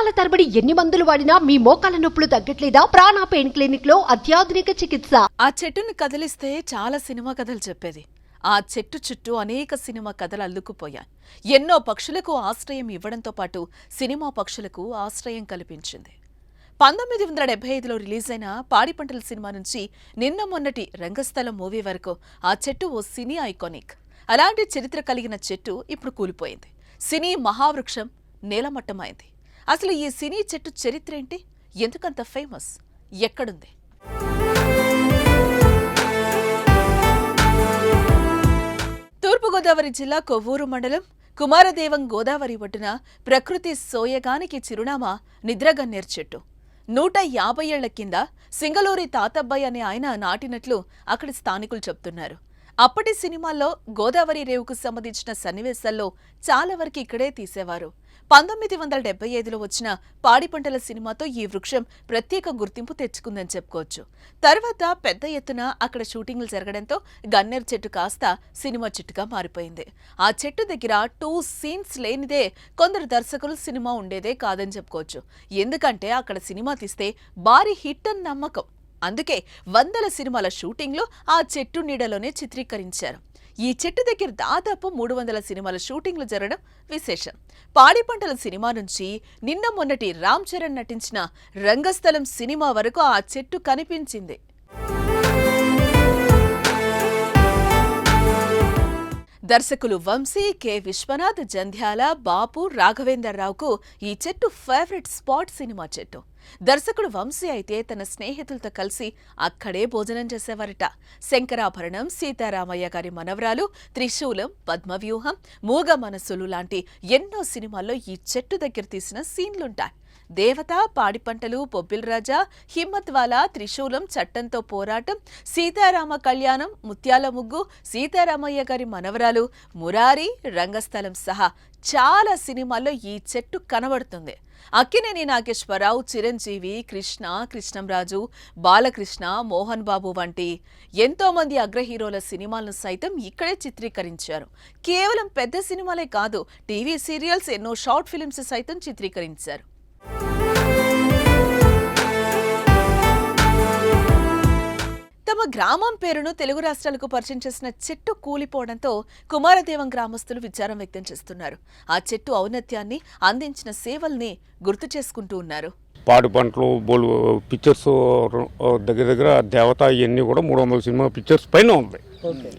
సంవత్సరాల తరబడి ఎన్ని మందులు వాడినా మీ మోకాల నొప్పులు తగ్గట్లేదా? ప్రాణ పెయిన్ క్లినిక్లో అత్యాధునిక చికిత్స. ఆ చెట్టుని కదిలిస్తే చాలా సినిమా కథలు చెప్పేది. ఆ చెట్టు చుట్టూ అనేక సినిమా కథలు అల్లుకుపోయాయి. ఎన్నో పక్షులకు ఆశ్రయం ఇవ్వడంతో పాటు సినిమా పక్షులకు ఆశ్రయం కల్పించింది. పంతొమ్మిది వందల డెబ్బై ఐదులో రిలీజ్ అయిన పాడి పంటల సినిమా నుంచి నిన్న మొన్నటి రంగస్థలం మూవీ వరకు ఆ చెట్టు ఓ సినీ ఐకానిక్. అలాంటి చరిత్ర కలిగిన చెట్టు ఇప్పుడు కూలిపోయింది. సినీ మహావృక్షం నేలమట్టమైంది. అసలు ఈ సినీ చెట్టు చరిత్ర ఏంటి? ఎందుకంత ఫేమస్? ఎక్కడుంది? తూర్పుగోదావరి జిల్లా కొవ్వూరు మండలం కుమారదేవం గోదావరి ఒడ్డున ప్రకృతి సోయగానికి చిరునామా నిద్రగన్నేరు చెట్టు. నూట యాభై ఏళ్ళ కింద సింగలూరి తాతబ్బాయి అనే ఆయన నాటినట్లు అక్కడి స్థానికులు చెప్తున్నారు అప్పటి సినిమాల్లో గోదావరి రేవుకు సంబంధించిన సన్నివేశాల్లో చాలా వరకు ఇక్కడే తీసేవారు. పంతొమ్మిది వందల డెబ్బై ఐదులో వచ్చిన పాడి పంటల సినిమాతో ఈ వృక్షం ప్రత్యేక గుర్తింపు తెచ్చుకుందని చెప్పుకోవచ్చు. తర్వాత పెద్ద ఎత్తున అక్కడ షూటింగ్లు జరగడంతో గన్నేరు చెట్టు కాస్త సినిమా చెట్టుగా మారిపోయింది. ఆ చెట్టు దగ్గర టూ సీన్స్ లేనిదే కొందరు దర్శకులు సినిమా ఉండేదే కాదని చెప్పుకోవచ్చు. ఎందుకంటే అక్కడ సినిమా తీస్తే భారీ హిట్ అని నమ్మకం. అందుకే వందల సినిమాల షూటింగ్లో ఆ చెట్టు నీడలోనే చిత్రీకరించారు. ఈ చెట్టు దగ్గర దాదాపు మూడు వందల సినిమాల షూటింగ్లు జరగడం విశేషం. పాడి పంటల సినిమా నుంచి నిన్న మొన్నటి రామ్ చరణ్ నటించిన రంగస్థలం సినిమా వరకు ఆ చెట్టు కనిపించింది. దర్శకులు వంశీ కె. విశ్వనాథ్ జంధ్యాల బాపు రాఘవేంద్రరావుకు ఈ చెట్టు ఫేవరెట్ స్పాట్ సినిమా చెట్టు. దర్శకుడు వంశీ అయితే తన స్నేహితులతో కలిసి అక్కడే భోజనం చేసేవారట. శంకరాభరణం సీతారామయ్య గారి మనవరాలు త్రిశూలం పద్మవ్యూహం మూగ మనసులు లాంటి ఎన్నో సినిమాల్లో ఈ చెట్టు దగ్గర తీసిన సీన్లుంటాయి. దేవత పాడిపంటలు పంటలు హిమ్మత్వాల త్రిశూలం చట్టంతో పోరాటం సీతారామ కళ్యాణం ముత్యాల ముగ్గు సీతారామయ్య గారి మనవరాలు మురారి రంగస్థలం సహా చాలా సినిమాల్లో ఈ చెట్టు కనబడుతుంది. అక్కినేని నాగేశ్వరరావు చిరంజీవి కృష్ణ కృష్ణంరాజు బాలకృష్ణ మోహన్ బాబు వంటి ఎంతో మంది అగ్రహీరోల సినిమాలను సైతం ఇక్కడే చిత్రీకరించారు. కేవలం పెద్ద సినిమాలే కాదు టీవీ సీరియల్స్ ఎన్నో షార్ట్ ఫిల్మ్స్ సైతం చిత్రీకరించారు. తమ గ్రామం పేరును తెలుగు రాష్ట్రాలకు పరిచయం చేసిన చెట్టు కూలిపోవడంతో కుమారదేవం గ్రామస్తులు విచారం వ్యక్తం చేస్తున్నారు. ఆ చెట్టు ఔన్నత్యాన్ని అందించిన సేవల్ని గుర్తు చేసుకుంటూ ఉన్నారు. పాడి పంటలు బోలు పిక్చర్స్ దగ్గర దగ్గర దేవత ఇవన్నీ కూడా మూడు వందల సినిమా పిక్చర్స్ పైన ఉంది.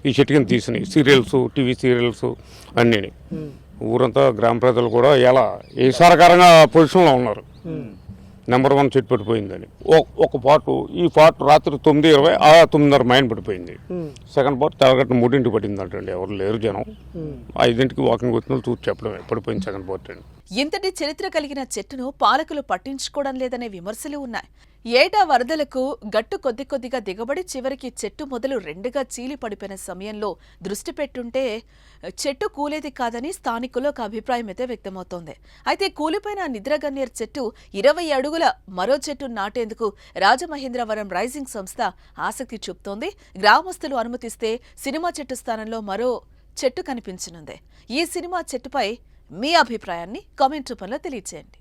ఈ చెట్టు కింద తీసినాయి సీరియల్స్ టీవీ సీరియల్స్ అన్నీ ఊరంతా గ్రామ ప్రజలు కూడా ఎలా ఏ సరకారంగా పొజిషన్లో ఉన్నారు. నెంబర్ వన్ చెట్టు పడిపోయిందని. ఒ- ఒక పాటు ఈ పాటు రాత్రి తొమ్మిది ఇరవై ఆ తొమ్మిదిన్నర మైన్ పడిపోయింది. సెకండ్ పార్ట్ తెల్లగట్టిన మూడింటికి పడింది అంటండి ఎవరు లేరు జనం. ఐదింటికి వాకింగ్ వచ్చిన చూసి చెప్పడమే పడిపోయింది సెకండ్ పార్ట్ అండి. ఇంతటి చరిత్ర కలిగిన చెట్టును పాలకులు పట్టించుకోవడం లేదనే విమర్శలు ఉన్నాయి. ఏటా వరదలకు గట్టు కొద్ది కొద్దిగా దిగబడి చివరికి చెట్టు మొదలు రెండుగా చీలి పడిపోయిన సమయంలో దృష్టి పెట్టుంటే చెట్టు కూలేది కాదని స్థానికులు ఒక అభిప్రాయం అయితే వ్యక్తమవుతోంది. అయితే కూలిపోయిన నిద్రగన్నేరు చెట్టు ఇరవై అడుగుల మరో చెట్టు నాటేందుకు రాజమహేంద్రవరం రైజింగ్ సంస్థ ఆసక్తి చూపుతోంది. గ్రామస్తులు అనుమతిస్తే సినిమా చెట్టు స్థానంలో మరో చెట్టు కనిపించనుంది. ఈ సినిమా చెట్టుపై మీ అభిప్రాయాన్ని కామెంట్ రూపంలో తెలియచేయండి.